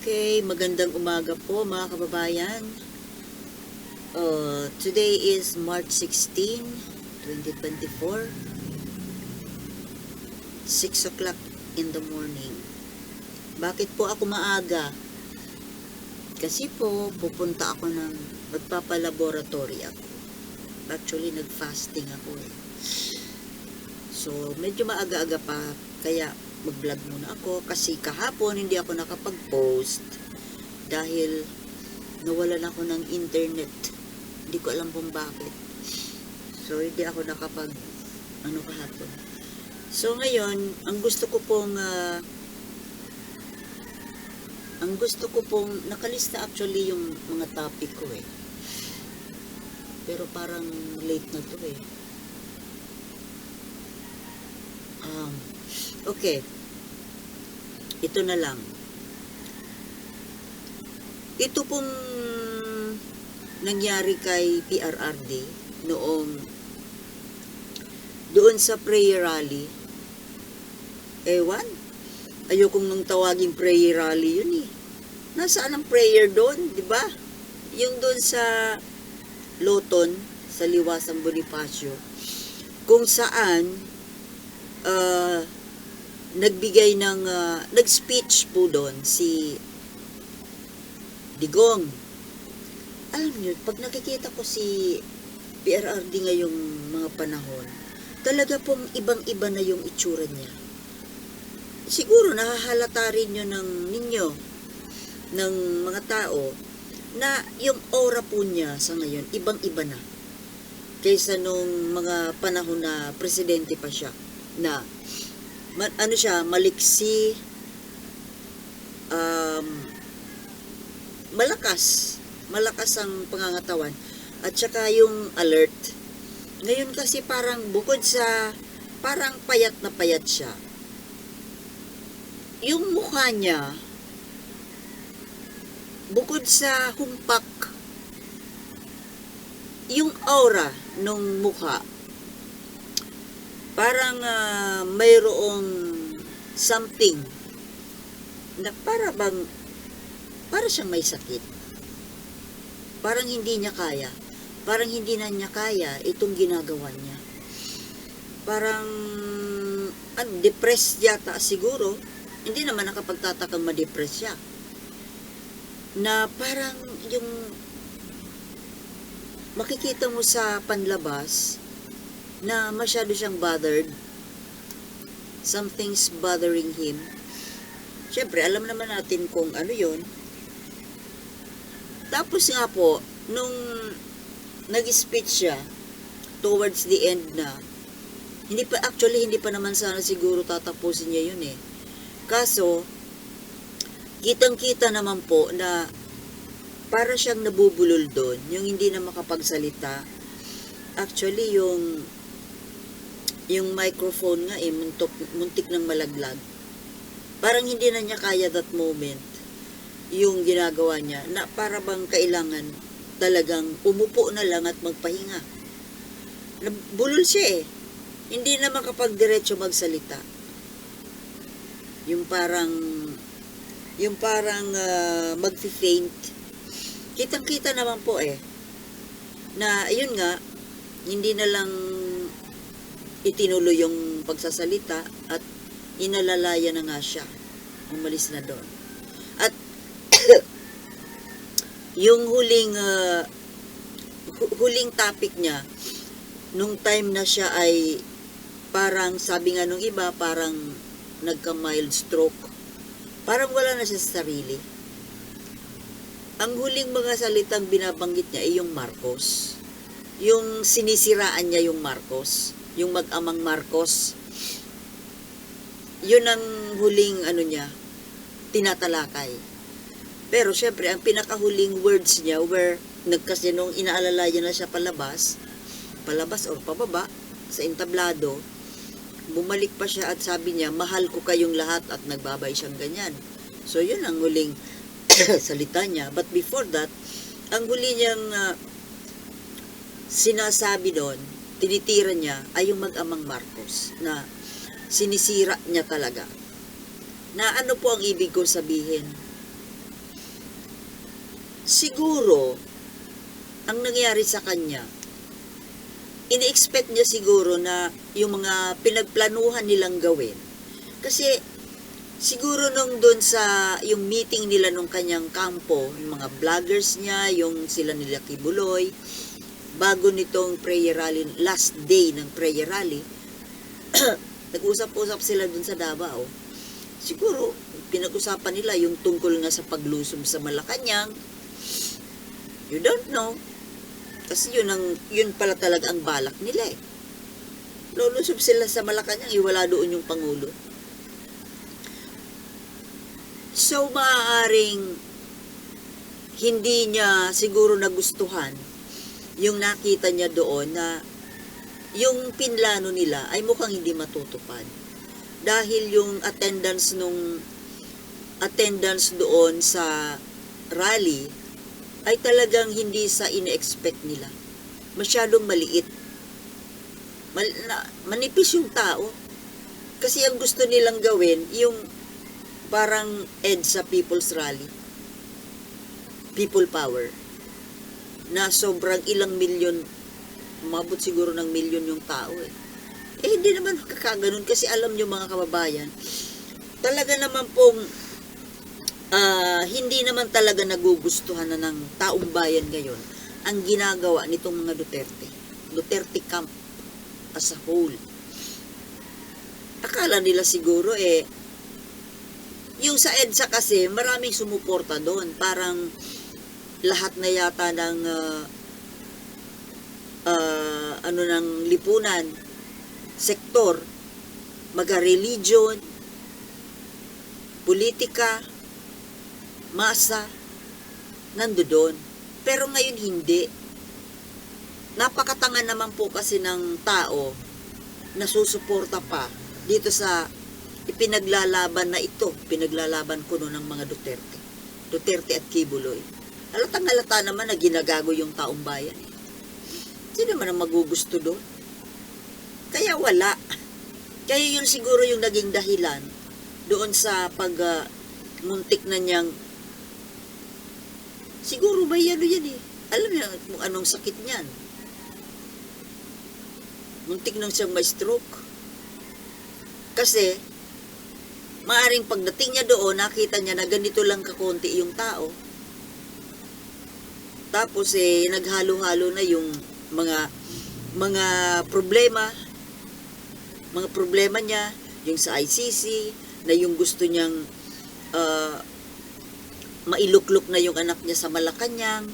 Okay, magandang umaga po mga kababayan. Uh, today is March 16, 2024. 6 o'clock in the morning. Bakit po ako maaga? Kasi po, pupunta ako ng magpapalaboratory ako. Actually, nag-fasting ako eh. So, medyo maaga-aga pa. Kaya, mag-vlog muna ako. Kasi kahapon, hindi ako nakapag-post. Dahil, nawalan ako ng internet. Hindi ko alam kung bakit. So, hindi ako nakapag, ano kahapon. So, ngayon, ang gusto ko pong, ah, ang gusto ko pong, nakalista actually yung mga topic ko eh. Pero parang late na to eh. Um, okay. Ito na lang. Ito pong nangyari kay PRRD noong doon sa prayer rally. Ewan. Ayokong nung tawaging prayer rally yun eh. Nasaan ang prayer doon, di ba? Yung doon sa Loton, sa Liwasang Bonifacio, kung saan uh, nagbigay ng, uh, nag-speech po doon si Digong. Alam niyo, pag nakikita ko si PRRD ngayong mga panahon, talaga pong ibang-iba na yung itsura niya. Siguro nahahalata rin yun ng ninyo, ng mga tao, na yung aura po niya sa ngayon, ibang-iba na. Kaysa nung mga panahon na presidente pa siya, na ma- ano siya, maliksi, um, malakas, malakas ang pangangatawan, at saka yung alert. Ngayon kasi parang bukod sa, parang payat na payat siya, yung mukha niya, bukod sa humpak, yung aura nung mukha, parang ah, mayroong something na para bang, para siyang may sakit. Parang hindi niya kaya. Parang hindi na niya kaya itong ginagawa niya. Parang, ano, depressed yata siguro. Hindi naman nakapagtatakang ma-depress siya na parang yung makikita mo sa panlabas na masyado siyang bothered. Something's bothering him. Siyempre, alam naman natin kung ano yon. Tapos nga po, nung nag-speech siya, towards the end na, hindi pa, actually, hindi pa naman sana siguro tatapusin niya yun eh. Kaso, kitang-kita naman po na para siyang nabubulol doon, yung hindi na makapagsalita. Actually, yung yung microphone nga eh, muntok, muntik ng malaglag. Parang hindi na niya kaya that moment yung ginagawa niya na para bang kailangan talagang umupo na lang at magpahinga. Nabulol siya eh. Hindi na makapagdiretso magsalita. Yung parang yung parang uh, magfi-faint. Kitang-kita naman po eh. Na, ayun nga, hindi na lang itinuloy yung pagsasalita at inalalaya na nga siya. Umalis na doon. At yung huling uh, huling topic niya nung time na siya ay parang sabi nga nung iba parang nagka-mild stroke parang wala na siya sa sarili. Ang huling mga salitang binabanggit niya ay yung Marcos. Yung sinisiraan niya yung Marcos. Yung mag-amang Marcos. Yun ang huling ano niya, tinatalakay. Pero syempre, ang pinakahuling words niya were, nagkasi nung inaalalaya na siya palabas, palabas or pababa, sa entablado, bumalik pa siya at sabi niya, mahal ko kayong lahat at nagbabay siyang ganyan. So, yun ang huling salita niya. But before that, ang huli niyang uh, sinasabi doon, tinitira niya ay yung mag-amang Marcos na sinisira niya talaga. Na ano po ang ibig ko sabihin? siguro, ang nangyari sa kanya, ini-expect niya siguro na yung mga pinagplanuhan nilang gawin. Kasi, siguro nung doon sa, yung meeting nila nung kanyang kampo, yung mga vloggers niya, yung sila nila Kibuloy, bago nitong prayer rally, last day ng prayer rally, nag-usap-usap sila dun sa Davao. Siguro, pinag-usapan nila yung tungkol nga sa paglusom sa Malacanang. You don't know. Kasi yun, ang, yun pala talaga ang balak nila eh. Lulusob sila sa Malacanang, iwala doon yung Pangulo. So, maaaring hindi niya siguro nagustuhan yung nakita niya doon na yung pinlano nila ay mukhang hindi matutupad. Dahil yung attendance nung attendance doon sa rally ay talagang hindi sa ine-expect nila. Masyadong maliit. Mal, na, manipis yung tao. Kasi ang gusto nilang gawin, yung parang ed sa People's Rally. People Power. Na sobrang ilang milyon, umabot siguro ng milyon yung tao eh. Eh, hindi naman kakaganon kasi alam nyo mga kababayan, talaga naman pong ah, hindi naman talaga nagugustuhan na ng taong bayan ngayon ang ginagawa nitong mga Duterte. Duterte camp as a whole. Akala nila siguro eh, yung sa EDSA kasi, maraming sumuporta doon. Parang lahat na yata ng ah, ah, ano ng lipunan, sektor, maga-religion, politika, masa, nando doon. Pero ngayon hindi. Napakatanga naman po kasi ng tao na susuporta pa dito sa ipinaglalaban na ito, pinaglalaban ko noon ng mga Duterte. Duterte at Kibuloy. Halatang halata naman na ginagago yung taong bayan. eh. Sino man ang magugusto doon? Kaya wala. Kaya yun siguro yung naging dahilan doon sa pag ah, muntik na niyang siguro may ano yan eh. Alam niya kung anong sakit niyan. Muntik nang siyang may stroke. Kasi, maaring pagdating niya doon, nakita niya na ganito lang kakonti yung tao. Tapos eh, naghalo-halo na yung mga mga problema, mga problema niya, yung sa ICC, na yung gusto niyang ah, mailuklok na yung anak niya sa Malacanang,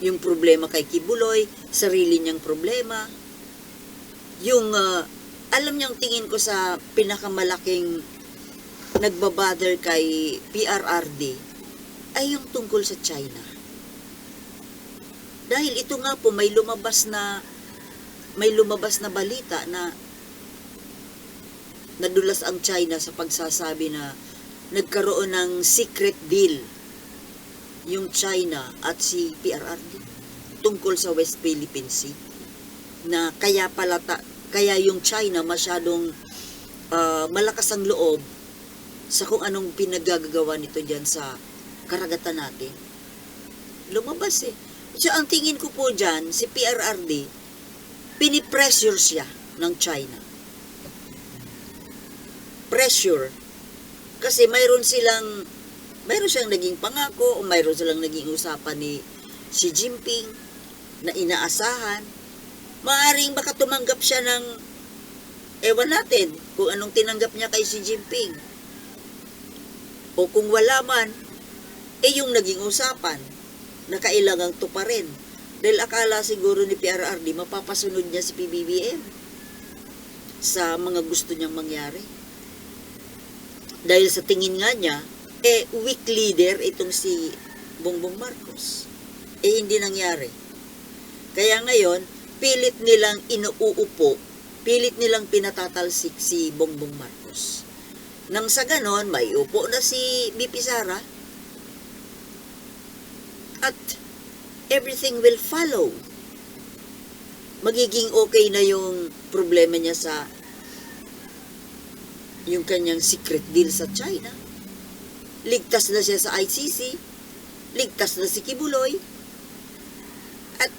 yung problema kay Kibuloy, sarili niyang problema, yung, ah, alam niyang tingin ko sa pinakamalaking nagbabother kay PRRD, ay yung tungkol sa China. Dahil ito nga po, may lumabas na, may lumabas na balita na nadulas ang China sa pagsasabi na nagkaroon ng secret deal yung China at si PRRD tungkol sa West Philippine Sea na kaya pala ta- kaya yung China masyadong ah, malakas ang loob sa kung anong pinagagagawa nito diyan sa karagatan natin. Lumabas eh. So, ang tingin ko po dyan, si PRRD, pinipressure siya ng China. Pressure. Kasi mayroon silang, mayroon siyang naging pangako o mayroon silang naging usapan ni Xi Jinping na inaasahan. Maaring baka tumanggap siya ng, ewan natin, kung anong tinanggap niya kay Xi Jinping. O kung wala man, eh yung naging usapan na kailangang tuparin. Dahil akala siguro ni PRRD mapapasunod niya si PBBM sa mga gusto niyang mangyari. Dahil sa tingin nga niya, eh weak leader itong si Bongbong Marcos. Eh hindi nangyari. Kaya ngayon, pilit nilang inuupo, pilit nilang pinatatalsik si Bongbong Marcos. Nang sa ganon, may upo na si BP Sara, at everything will follow. Magiging okay na yung problema niya sa yung kanyang secret deal sa China. Ligtas na siya sa ICC. ligtas na si Kibuloy, at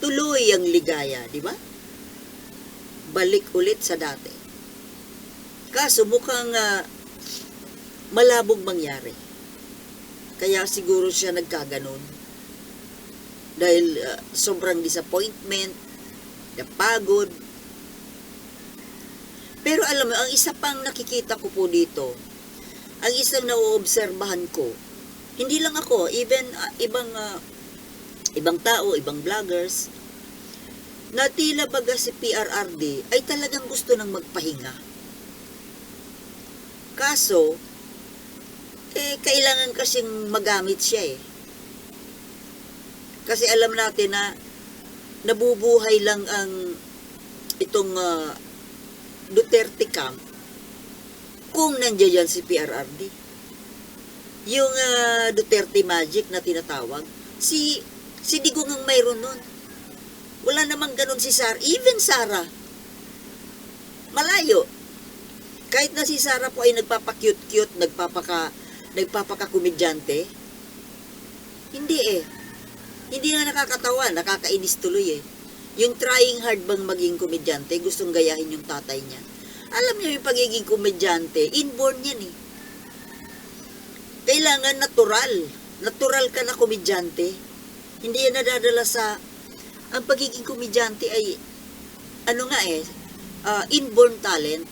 tuloy ang ligaya, di ba? Balik ulit sa dati. Kaso mukhang ah, malabong mangyari. Kaya siguro siya nagkaganon. Dahil ah, sobrang disappointment, napagod. Pero alam mo, ang isa pang nakikita ko po dito, ang isang nauobserbahan ko, hindi lang ako, even ah, ibang ah, ibang tao, ibang vloggers, na tila baga si PRRD ay talagang gusto ng magpahinga. Kaso, eh, kailangan kasing magamit siya eh. Kasi alam natin na nabubuhay lang ang itong ah, Duterte camp kung nandiyan yan si PRRD. Yung ah, Duterte Magic na tinatawag, si si Digong ang mayroon nun. Wala namang ganun si Sara. Even Sara, malayo. Kahit na si Sara po ay nagpapa-cute-cute, nagpapaka, nagpapaka-komedyante, hindi eh. Hindi nga nakakatawa, nakakainis tuloy eh. Yung trying hard bang maging komedyante, gustong gayahin yung tatay niya. Alam niyo yung pagiging komedyante, inborn yan eh. Kailangan natural. Natural ka na komedyante. Hindi yan nadadala sa... Ang pagiging komedyante ay, ano nga eh, ah, inborn talent.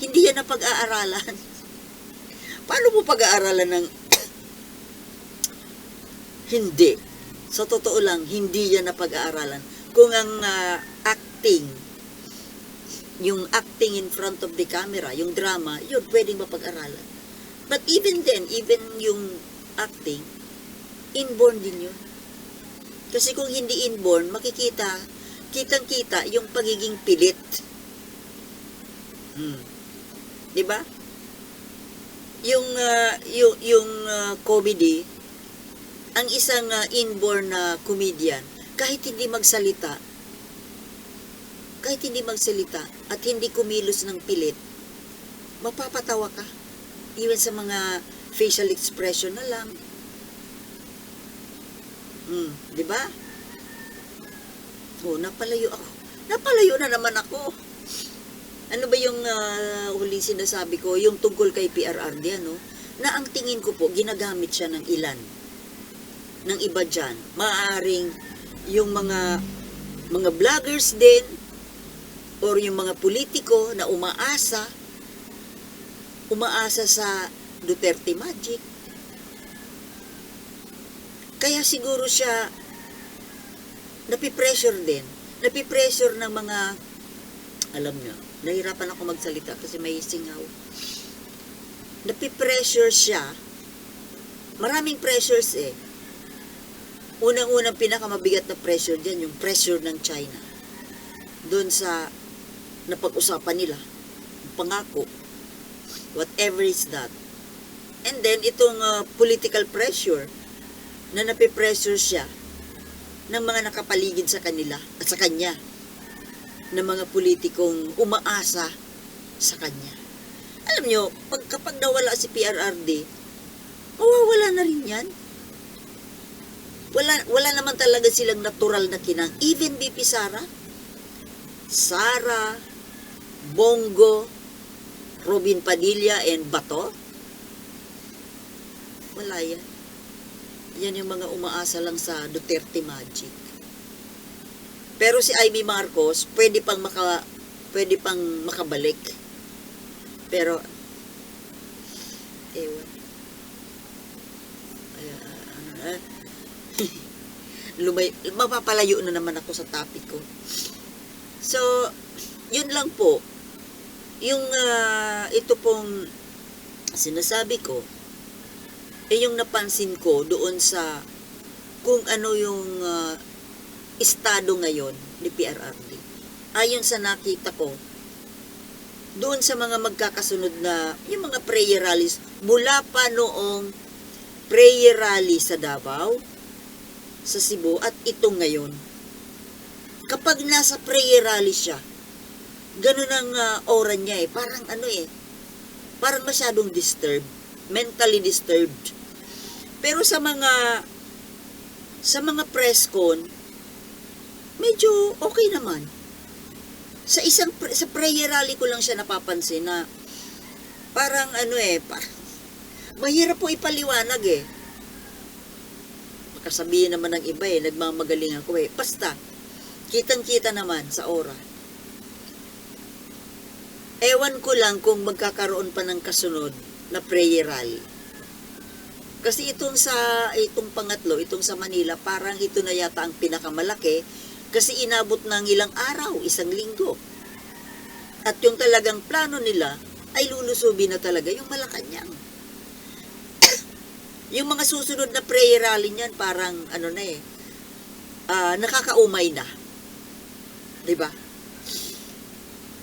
Hindi yan na pag-aaralan. Paano mo pag-aaralan ng... hindi. Sa totoo lang, hindi yan na pag-aaralan. Kung ang ah, acting, yung acting in front of the camera, yung drama, yun, pwedeng mapag-aralan. But even then, even yung acting, inborn din yun. Kasi kung hindi inborn, makikita, kitang-kita yung pagiging pilit. Hmm. 'Di ba? Yung ah, yung yung ah, comedy, ang isang ah, inborn na comedian, kahit hindi magsalita, kahit hindi magsalita at hindi kumilos ng pilit, mapapatawa ka. Even sa mga facial expression na lang. Hmm, 'di ba? Oh, napalayo ako. Napalayo na naman ako. Ano ba yung ah, huling sinasabi ko? Yung tungkol kay PRRD, ano? Na ang tingin ko po, ginagamit siya ng ilan. Ng iba dyan. Maaaring yung mga mga vloggers din or yung mga politiko na umaasa umaasa sa Duterte Magic. Kaya siguro siya napipressure din. Napipressure ng mga alam nyo, nahirapan ako magsalita kasi may singaw. Napipressure siya. Maraming pressures eh. Unang-unang pinakamabigat na pressure dyan, yung pressure ng China. Doon sa napag-usapan nila, pangako, whatever is that. And then, itong uh, political pressure, na napipressure siya ng mga nakapaligid sa kanila at sa kanya ng mga politikong umaasa sa kanya. Alam nyo, pag, kapag nawala si PRRD, mawawala na rin yan. Wala, wala naman talaga silang natural na kinang. Even BP Sara, Sara, Bongo, Robin Padilla, and Bato, wala yan. Yan yung mga umaasa lang sa Duterte Magic. Pero si Amy Marcos, pwede pang maka, pwede pang makabalik. Pero, ewan. Lumay, mapapalayo na naman ako sa topic ko. So, yun lang po. Yung, ah, ito pong sinasabi ko, eh yung napansin ko doon sa kung ano yung ah, estado ngayon ni PRRD. Ayon sa nakita ko, doon sa mga magkakasunod na, yung mga prayer rallies, mula pa noong prayer rally sa Davao, sa Cebu, at ito ngayon. Kapag nasa prayer rally siya, ganun ang ah, aura niya eh. Parang ano eh, parang masyadong disturbed, mentally disturbed. Pero sa mga sa mga press con, medyo okay naman. Sa isang sa prayer rally ko lang siya napapansin na parang ano eh, pa, mahirap po ipaliwanag eh. Makasabihin naman ng iba eh, nagmamagaling ako eh. Basta, kitang-kita naman sa aura. Ewan ko lang kung magkakaroon pa ng kasunod na prayer rally. Kasi itong sa itong pangatlo, itong sa Manila, parang ito na yata ang pinakamalaki kasi inabot ng ilang araw, isang linggo. At yung talagang plano nila ay lulusubin na talaga yung Malacanang. yung mga susunod na prayer rally niyan parang ano na eh, ah, nakakaumay na. 'Di ba?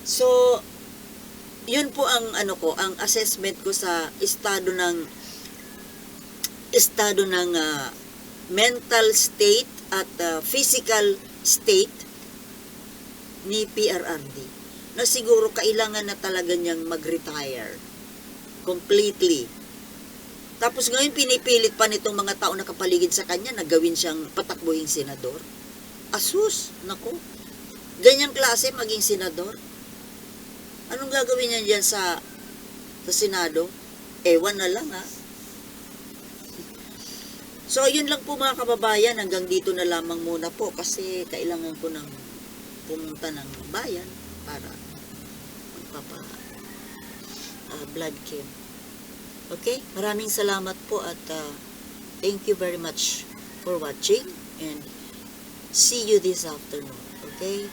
So, yun po ang ano ko, ang assessment ko sa estado ng estado ng ah, mental state at ah, physical state ni PRRD na siguro kailangan na talaga niyang mag-retire completely. Tapos ngayon pinipilit pa nitong mga tao na kapaligid sa kanya na gawin siyang patakbuhing senador. Asus, nako. Ganyang klase maging senador. Anong gagawin niya diyan sa sa Senado? Ewan na lang ha. So, yun lang po mga kababayan. Hanggang dito na lamang muna po kasi kailangan ko ng pumunta ng bayan para magpapa ah, blood chem. Okay? Maraming salamat po at ah, thank you very much for watching and see you this afternoon. Okay?